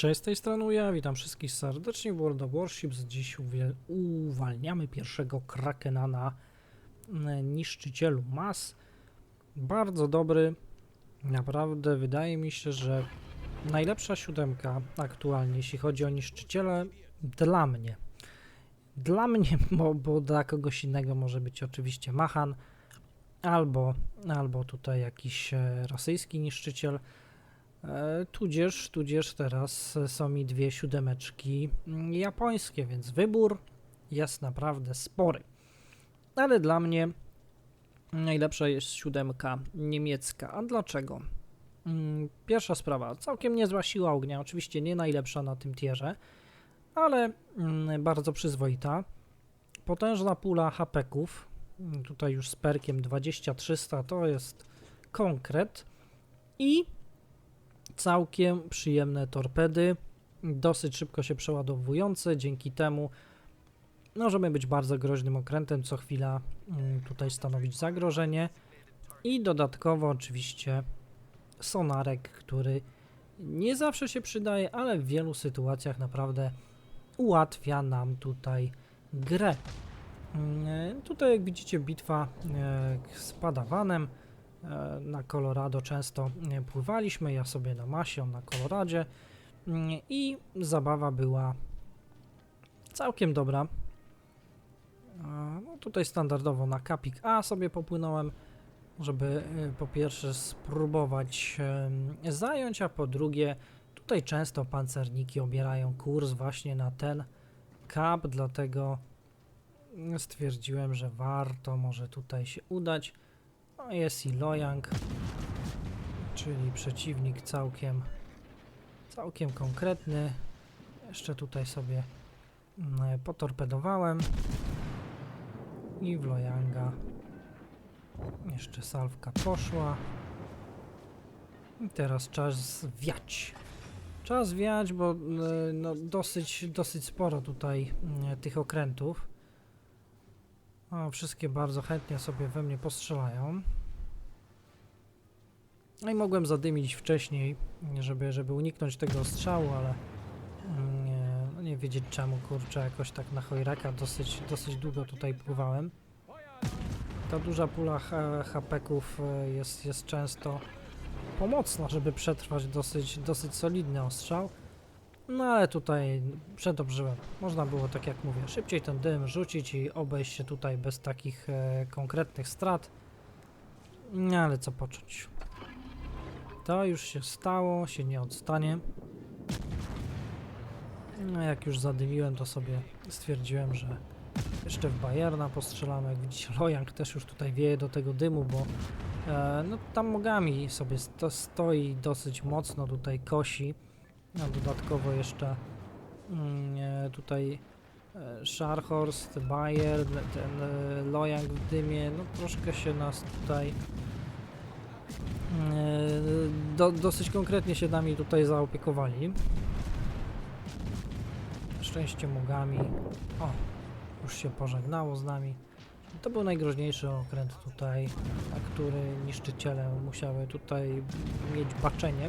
Cześć, z tej strony ja, witam wszystkich serdecznie w World of Warships. Dziś uwalniamy pierwszego Krakena na mm, niszczycielu mas. Bardzo dobry, naprawdę wydaje mi się, że najlepsza siódemka aktualnie, jeśli chodzi o niszczyciele, dla mnie. Dla mnie, bo, bo dla kogoś innego może być oczywiście Machan, albo, albo tutaj jakiś e, rosyjski niszczyciel. E, Tudzież, tudzież teraz są mi dwie siódemeczki mm, japońskie, więc wybór jest naprawdę spory. Ale dla mnie najlepsza jest siódemka niemiecka. A dlaczego? Mm, Pierwsza sprawa, całkiem niezła siła ognia, oczywiście nie najlepsza na tym tierze, ale mm, bardzo przyzwoita. Potężna pula hapeków, tutaj już z perkiem 2300 to jest konkret i całkiem przyjemne torpedy, dosyć szybko się przeładowujące, dzięki temu możemy być bardzo groźnym okrętem, co chwila mm, tutaj stanowić zagrożenie. I dodatkowo oczywiście sonarek, który nie zawsze się przydaje, ale w wielu sytuacjach naprawdę ułatwia nam tutaj grę. Mm, Tutaj jak widzicie bitwa z padawanem, E, na Colorado często pływaliśmy, ja sobie na Masie, on na Coloradzie Mm, i zabawa była całkiem dobra. No tutaj standardowo na Kapik A sobie popłynąłem, żeby e, po pierwsze spróbować em, zająć, a po drugie tutaj często pancerniki obierają kurs właśnie na ten kap, dlatego stwierdziłem, że warto może tutaj się udać. No jest i Lojang, czyli przeciwnik całkiem, całkiem konkretny. Jeszcze tutaj sobie mm, potorpedowałem i w Lojanga jeszcze salwka poszła. I teraz czas wiać. Czas wiać, bo e, no, dosyć, dosyć sporo tutaj mm, tych okrętów. O, wszystkie bardzo chętnie sobie we mnie postrzelają. No i mogłem zadymić wcześniej, żeby, żeby uniknąć tego strzału, ale mm, nie, no nie wiedzieć czemu, kurczę, jakoś tak na chojraka dosyć, dosyć długo tutaj pływałem. Ta duża pula ha- hapeków e, jest, jest często pomocna, żeby przetrwać dosyć, dosyć solidny ostrzał. No ale tutaj przedobrzyłem. Można było, tak jak mówię, szybciej ten dym rzucić i obejść się tutaj bez takich e, konkretnych strat. No ale co począć. To już się stało, się nie odstanie. No jak już zadymiłem, to sobie stwierdziłem, że jeszcze w Bayerna postrzelamy. Jak widzicie, Lojang też już tutaj wieje do tego dymu, bo e, no tam nogami sobie sto, stoi dosyć mocno, tutaj kosi. A dodatkowo jeszcze mm, e, tutaj e, Scharhorst, Bayer, ten e, Lojang w dymie, no troszkę się nas tutaj e, do, dosyć konkretnie się nami tutaj zaopiekowali. Szczęście mogami. O, już się pożegnało z nami. To był najgroźniejszy okręt tutaj, na który niszczyciele musiały tutaj mieć baczenie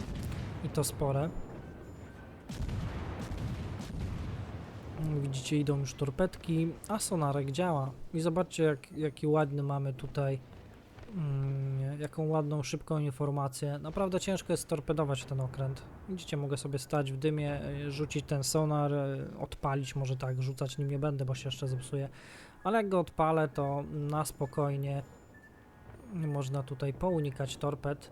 i to spore. Widzicie, idą już torpedki, a sonarek działa. I zobaczcie, jak, jaki ładny mamy tutaj, mm, jaką ładną, szybką informację. Naprawdę ciężko jest torpedować ten okręt. Widzicie, mogę sobie stać w dymie, y, rzucić ten sonar, y, odpalić, może tak, rzucać nim nie będę, bo się jeszcze zepsuje. Ale jak go odpalę, to na spokojnie można tutaj pounikać torped.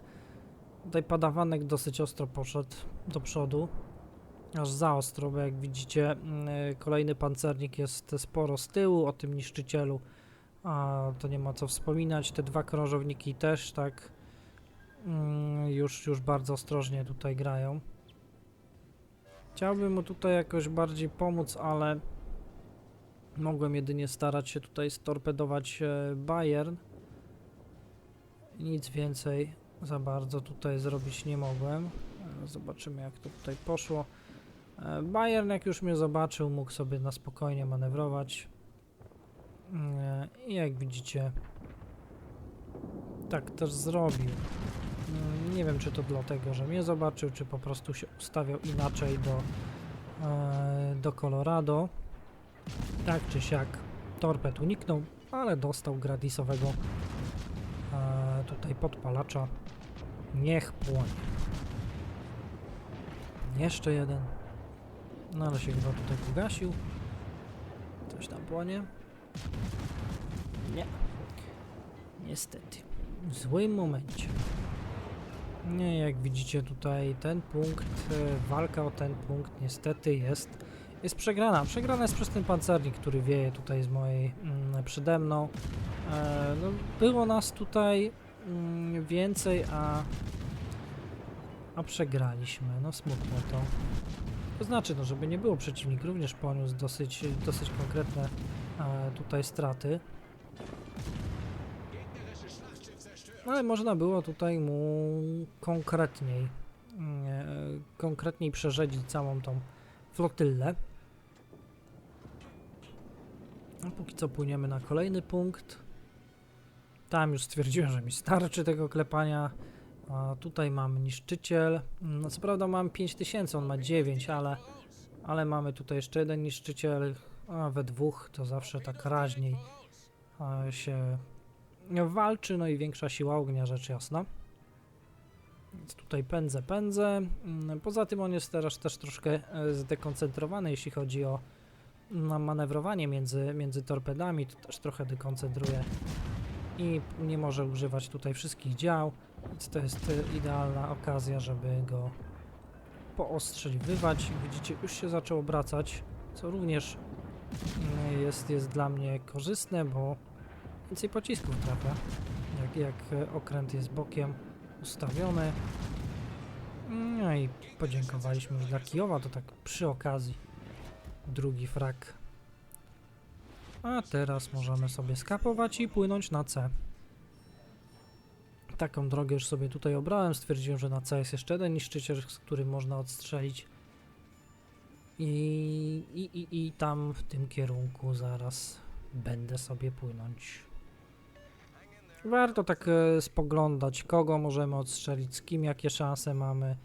Tutaj padawanek dosyć ostro poszedł do przodu aż za ostro, bo jak widzicie mm, kolejny pancernik jest sporo z tyłu, o tym niszczycielu a to nie ma co wspominać, te dwa krążowniki też tak mm, już, już bardzo ostrożnie tutaj grają. Chciałbym mu tutaj jakoś bardziej pomóc, ale mogłem jedynie starać się tutaj storpedować e, Bayern. Nic więcej za bardzo tutaj zrobić nie mogłem. Zobaczymy jak to tutaj poszło. Bayern jak już mnie zobaczył, mógł sobie na spokojnie manewrować. I jak widzicie, tak też zrobił. Nie wiem, czy to dlatego, że mnie zobaczył, czy po prostu się ustawiał inaczej do, e, do Colorado. Tak czy siak, torped uniknął, ale dostał gratisowego e, tutaj podpalacza. Niech płonie. Jeszcze jeden. No ale się chyba tutaj pogasił. Coś tam płonie. Nie. Niestety. W złym momencie. Nie, jak widzicie tutaj ten punkt, e, walka o ten punkt niestety jest, jest przegrana. Przegrana jest przez ten pancernik, który wieje tutaj z mojej, mm, przede mną. E, no, było nas tutaj mm, więcej, a, a przegraliśmy. No smutno to. To znaczy, no, żeby nie było, przeciwnik również poniósł dosyć, dosyć konkretne e, tutaj straty. No, Ale można było tutaj mu konkretniej, mm, e, konkretniej przerzedzić całą tą flotyllę. A póki co płyniemy na kolejny punkt. Tam już stwierdziłem, że mi starczy tego klepania. A tutaj mamy niszczyciel. No co prawda mam 5000, on ma 9, ale, ale mamy tutaj jeszcze jeden niszczyciel. A we dwóch to zawsze tak raźniej się walczy, no i większa siła ognia, rzecz jasna. Więc tutaj pędzę, pędzę. Mm, Poza tym on jest teraz też troszkę e, zdekoncentrowany, jeśli chodzi o na manewrowanie między, między torpedami, to też trochę dekoncentruje i nie może używać tutaj wszystkich dział, więc to jest e, idealna okazja, żeby go poostrzeliwywać. Widzicie, już się zaczął obracać, co również mm, jest, jest dla mnie korzystne, bo więcej pocisków trafia, jak, jak e, okręt jest bokiem ustawiony. No i podziękowaliśmy już dla Kijowa, to tak przy okazji drugi frak. A teraz możemy sobie skapować i płynąć na C. Taką drogę już sobie tutaj obrałem, stwierdziłem, że na C jest jeszcze jeden niszczyciel, z którym można odstrzelić. I, i, i, I tam w tym kierunku zaraz będę sobie płynąć. Warto tak e, spoglądać, kogo możemy odstrzelić, z kim jakie szanse mamy.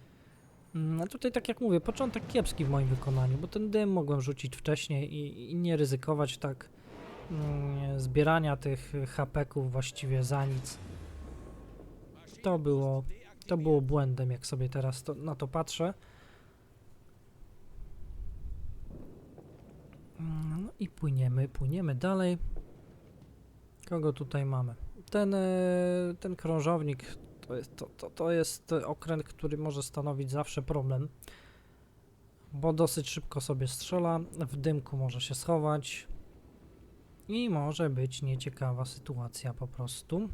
A tutaj, tak jak mówię, początek kiepski w moim wykonaniu, bo ten dym mogłem rzucić wcześniej i, i nie ryzykować tak zbierania tych hapeków właściwie za nic. To było, to było błędem, jak sobie teraz to, na to patrzę. Mm, No i płyniemy, płyniemy dalej. Kogo tutaj mamy? Ten, e, ten krążownik to jest, to, to, to jest okręt, który może stanowić zawsze problem, bo dosyć szybko sobie strzela, w dymku może się schować i może być nieciekawa sytuacja po prostu.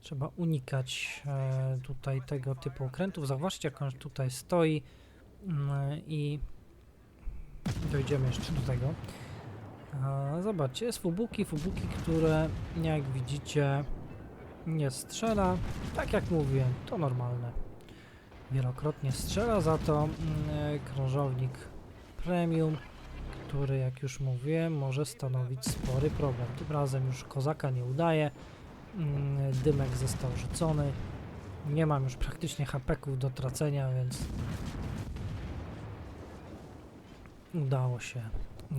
Trzeba unikać e, tutaj tego typu okrętów. Zauważcie, jak on tutaj stoi mm, i dojdziemy jeszcze do tego. A, zobaczcie, jest fubuki, fubuki, które jak widzicie nie strzela. Tak jak mówiłem, to normalne. Wielokrotnie strzela, za to mm, e, krążownik premium, który jak już mówiłem może stanowić spory problem. Tym razem już kozaka nie udaje. Mm, Dymek został rzucony. Nie mam już praktycznie hapeków do tracenia, więc udało się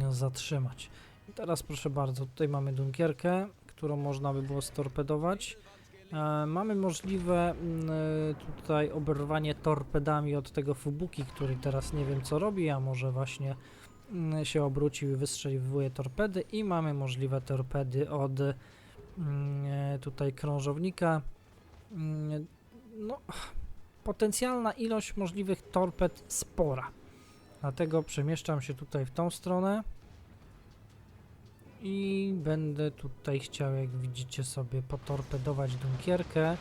zatrzymać. I teraz proszę bardzo, tutaj mamy Dunkierkę, którą można by było storpedować. E, mamy możliwe mm, e, tutaj oberwanie torpedami od tego Fubuki, który teraz nie wiem co robi, a może właśnie się obrócił i wystrzeliwuje torpedy i mamy możliwe torpedy od mm, e, tutaj krążownika. Mm, No, potencjalna ilość możliwych torped spora. Dlatego przemieszczam się tutaj w tą stronę. I będę tutaj chciał, jak widzicie sobie, potorpedować Dunkierkę.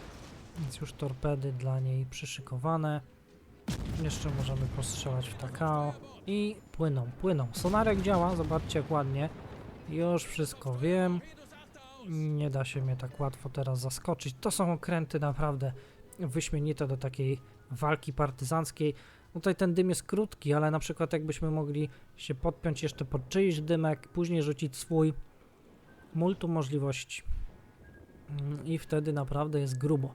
Więc już torpedy dla niej przyszykowane. Jeszcze możemy postrzelać w Takao. I płyną, płyną. Sonarek działa, zobaczcie jak ładnie. Już wszystko wiem. Nie da się mnie tak łatwo teraz zaskoczyć. To są okręty naprawdę wyśmienite do takiej walki partyzanckiej. Tutaj ten dym jest krótki, ale na przykład jakbyśmy mogli się podpiąć jeszcze pod czyjś dymek, później rzucić swój multum możliwości. Mm, I wtedy naprawdę jest grubo.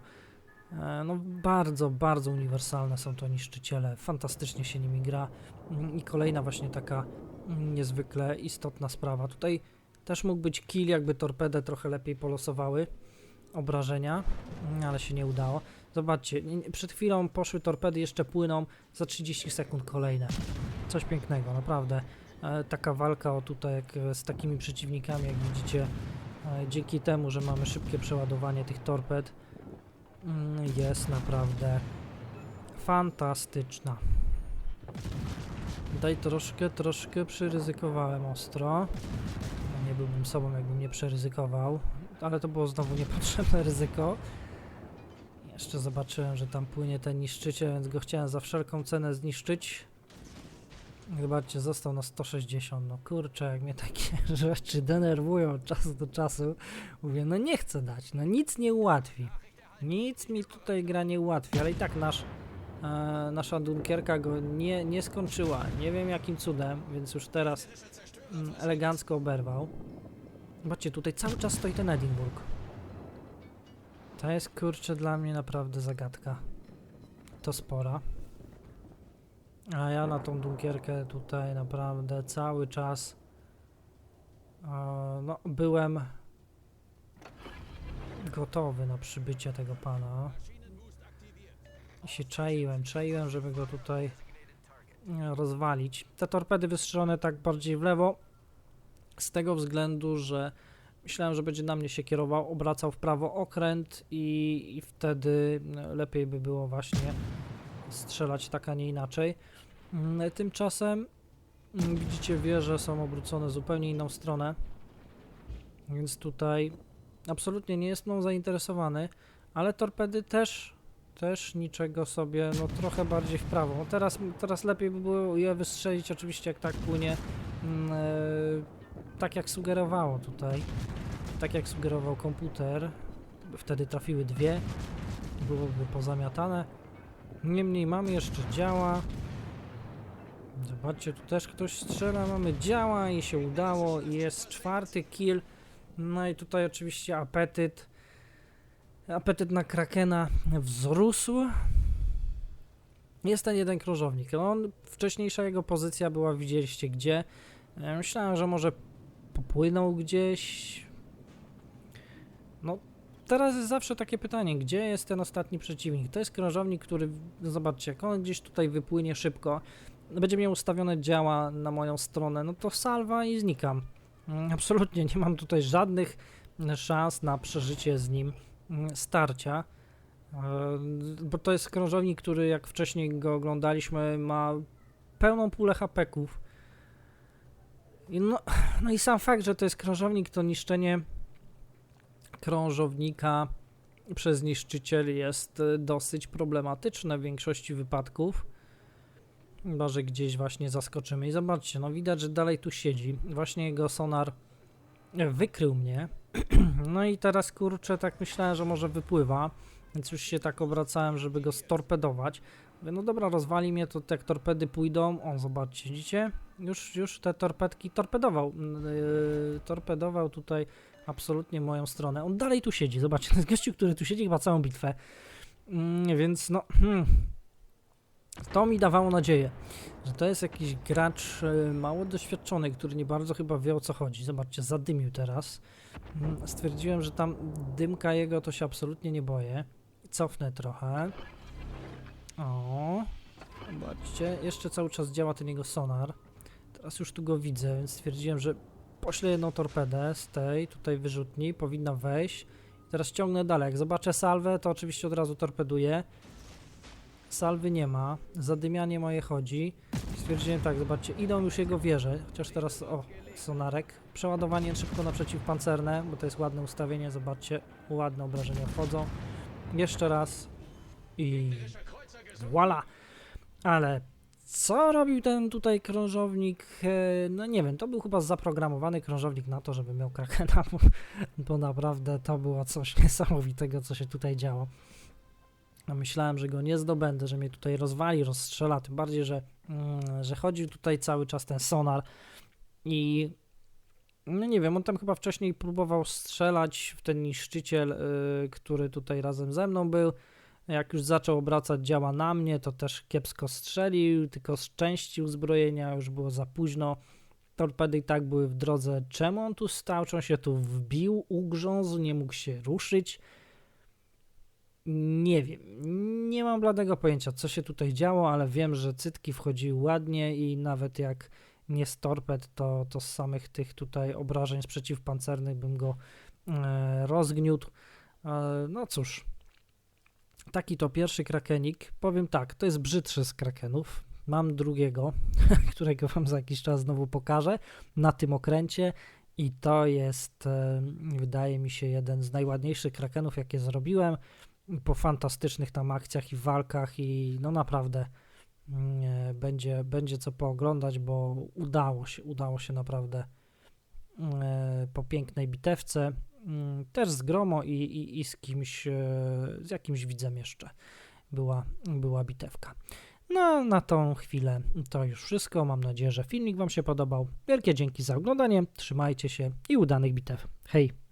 E, No bardzo, bardzo uniwersalne są to niszczyciele, fantastycznie się nimi gra Mm, i kolejna właśnie taka mm, niezwykle istotna sprawa. Tutaj też mógł być kill, jakby torpedy trochę lepiej polosowały obrażenia, mm, ale się nie udało. Zobaczcie, przed chwilą poszły torpedy, jeszcze płyną, za 30 sekund kolejne. Coś pięknego, naprawdę. E, taka walka o tutaj jak, e, z takimi przeciwnikami, jak widzicie, dzięki temu, że mamy szybkie przeładowanie tych torped, jest naprawdę fantastyczna. Tutaj troszkę, troszkę przyryzykowałem ostro. Nie byłbym sobą, jakbym nie przeryzykował, ale to było znowu niepotrzebne ryzyko. Jeszcze zobaczyłem, że tam płynie ten niszczyciel, więc go chciałem za wszelką cenę zniszczyć. Zobaczcie, został na 160. No kurczę, jak mnie takie rzeczy denerwują od czasu do czasu. Mówię, no nie chcę dać, no nic nie ułatwi. Nic mi tutaj gra nie ułatwi, ale i tak nasz, e, nasza Dunkierka go nie, nie skończyła. Nie wiem jakim cudem, więc już teraz mm, elegancko oberwał. Zobaczcie, tutaj cały czas stoi ten Edinburgh. To jest kurczę dla mnie naprawdę zagadka. To spora. A ja na tą Dunkierkę tutaj naprawdę cały czas e, no, byłem gotowy na przybycie tego pana. I się czaiłem, czaiłem, żeby go tutaj e, rozwalić. Te torpedy wystrzelone tak bardziej w lewo, z tego względu, że myślałem, że będzie na mnie się kierował, obracał w prawo okręt i, i wtedy e, lepiej by było właśnie strzelać tak, a nie inaczej. Mm, Tymczasem mm, widzicie wieże są obrócone zupełnie inną stronę, więc tutaj absolutnie nie jest mną zainteresowany, ale torpedy też też niczego sobie, no trochę bardziej w prawo. No teraz, teraz lepiej by było je wystrzelić oczywiście jak tak płynie, e, tak jak sugerowało tutaj, tak jak sugerował komputer, wtedy trafiły dwie, byłoby pozamiatane. Niemniej mamy jeszcze działa. Zobaczcie, tu też ktoś strzela, mamy działa i się udało i jest czwarty kill. No i tutaj oczywiście apetyt. Apetyt na Krakena wzrósł. Jest ten jeden krążownik. No, On, wcześniejsza jego pozycja była, widzieliście gdzie. Ja Myślałem, że może popłynął gdzieś. No, teraz jest zawsze takie pytanie, gdzie jest ten ostatni przeciwnik? To jest krążownik, który, zobaczcie, jak on gdzieś tutaj wypłynie szybko, będzie miał ustawione działa na moją stronę, no to salwa i znikam. Mm, Absolutnie nie mam tutaj żadnych szans na przeżycie z nim mm, starcia. E, Bo to jest krążownik, który jak wcześniej go oglądaliśmy, ma pełną pulę hapeków. No, no i sam fakt, że to jest krążownik, to niszczenie krążownika przez niszczyciel jest e, dosyć problematyczne w większości wypadków. Chyba, że gdzieś właśnie zaskoczymy. I zobaczcie, no widać, że dalej tu siedzi. Właśnie jego sonar wykrył mnie. No i teraz kurczę, tak myślałem, że może wypływa, więc już się tak obracałem, żeby go storpedować. Mówię, no dobra, rozwali mnie, to jak torpedy pójdą, o zobaczcie, widzicie? Już, już te torpedki torpedował. Yy, torpedował tutaj absolutnie moją stronę. On dalej tu siedzi, zobaczcie, jest gościu, który tu siedzi chyba całą bitwę. Mm, więc no, hmm, to mi dawało nadzieję, że to jest jakiś gracz e, mało doświadczony, który nie bardzo chyba wie o co chodzi. Zobaczcie, zadymił teraz. Mm, Stwierdziłem, że tam dymka jego to się absolutnie nie boję. Cofnę trochę. O, zobaczcie, jeszcze cały czas działa ten jego sonar. Teraz już tu go widzę, więc stwierdziłem, że poślę jedną torpedę z tej tutaj wyrzutni, powinna wejść. Teraz ciągnę dalej. Jak zobaczę salwę, to oczywiście od razu torpeduję. Salwy nie ma, zadymianie moje chodzi. Stwierdziłem tak, zobaczcie, idą już jego wieże, chociaż teraz, o, sonarek. Przeładowanie szybko na przeciwpancerne, bo to jest ładne ustawienie, zobaczcie, ładne obrażenia wchodzą. Jeszcze raz i voila! Ale co robił ten tutaj krążownik? E, No nie wiem, to był chyba zaprogramowany krążownik na to, żeby miał krakena, bo, bo naprawdę to było coś niesamowitego, co się tutaj działo. No myślałem, że go nie zdobędę, że mnie tutaj rozwali, rozstrzela, tym bardziej, że, mm, że chodził tutaj cały czas ten sonar i no nie wiem, on tam chyba wcześniej próbował strzelać w ten niszczyciel, y, który tutaj razem ze mną był. Jak już zaczął obracać działa na mnie, to też kiepsko strzelił, tylko z części uzbrojenia już było za późno. Torpedy i tak były w drodze. Czemu on tu stał? Czy on się tu wbił, ugrzązł, nie mógł się ruszyć? Nie wiem. Nie mam bladego pojęcia, co się tutaj działo, ale wiem, że cytki wchodziły ładnie i nawet jak nie z torped, to, to z samych tych tutaj obrażeń z przeciwpancernych bym go e, rozgniótł. E, no cóż, taki to pierwszy krakenik. Powiem tak, to jest brzydszy z krakenów. Mam drugiego, którego wam za jakiś czas znowu pokażę na tym okręcie. I to jest, e, wydaje mi się, jeden z najładniejszych krakenów, jakie zrobiłem. Po fantastycznych tam akcjach i walkach, i no naprawdę mm, e, będzie, będzie co pooglądać, bo udało się, udało się naprawdę e, po pięknej bitewce. Mm, Też z Gromo i, i, i z kimś, e, z jakimś widzem jeszcze była, była bitewka. No, na tą chwilę to już wszystko. Mam nadzieję, że filmik Wam się podobał. Wielkie dzięki za oglądanie. Trzymajcie się i udanych bitew. Hej!